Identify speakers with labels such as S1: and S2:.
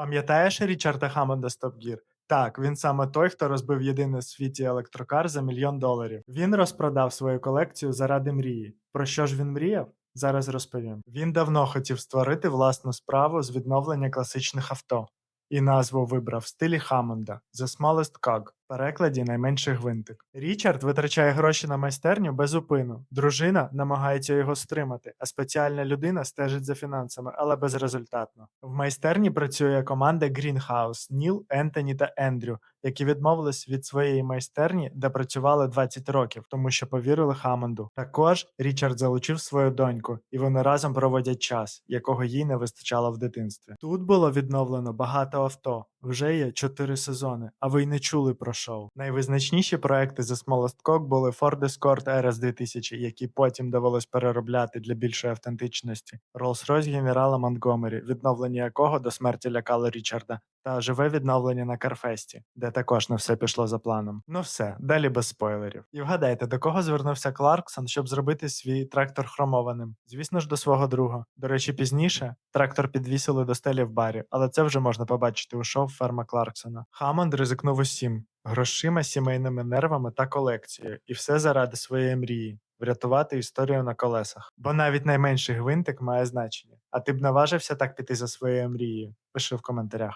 S1: Пам'ятаєш Річарда Хаммонда Стопгір? Так, він саме той, хто розбив єдиний в світі електрокар за мільйон доларів. Він розпродав свою колекцію заради мрії. Про що ж він мріяв? Зараз розповім. Він давно хотів створити власну справу з відновлення класичних авто. І назву вибрав в стилі Хаммонда The Smallest Cog, перекладі найменший гвинтик. Річард витрачає гроші на майстерню без упину. Дружина намагається його стримати, а спеціальна людина стежить за фінансами, але безрезультатно. В майстерні працює команда Greenhouse – Ніл, Ентоні та Ендрю, які відмовились від своєї майстерні, де працювали 20 років, тому що повірили Хаммонду. Також Річард залучив свою доньку, і вони разом проводять час, якого їй не вистачало в дитинстві. Тут було відновлено багато авто. Вже є чотири сезони, а ви й не чули про шоу. Найвизначніші проекти за Cock були Ford Escort RS 2000, які потім довелось переробляти для більшої автентичності, Rolls-Royce генерала Монтгомері, відновлення якого до смерті лякало Річарда, та живе відновлення на Карфесті, де також не все пішло за планом. Ну все, далі без спойлерів. І вгадайте, до кого звернувся Кларксон, щоб зробити свій трактор хромованим? Звісно ж, до свого друга. До речі, пізніше трактор підвісили до стелі в барі, але це вже можна побачити у шоу ферма Кларксона. Хамонд ризикнув усім грошима, сімейними нервами та колекцією, і все заради своєї мрії. Врятувати історію на колесах. Бо навіть найменший гвинтик має значення. А ти б наважився так піти за своєю мрією? Пиши в коментарях.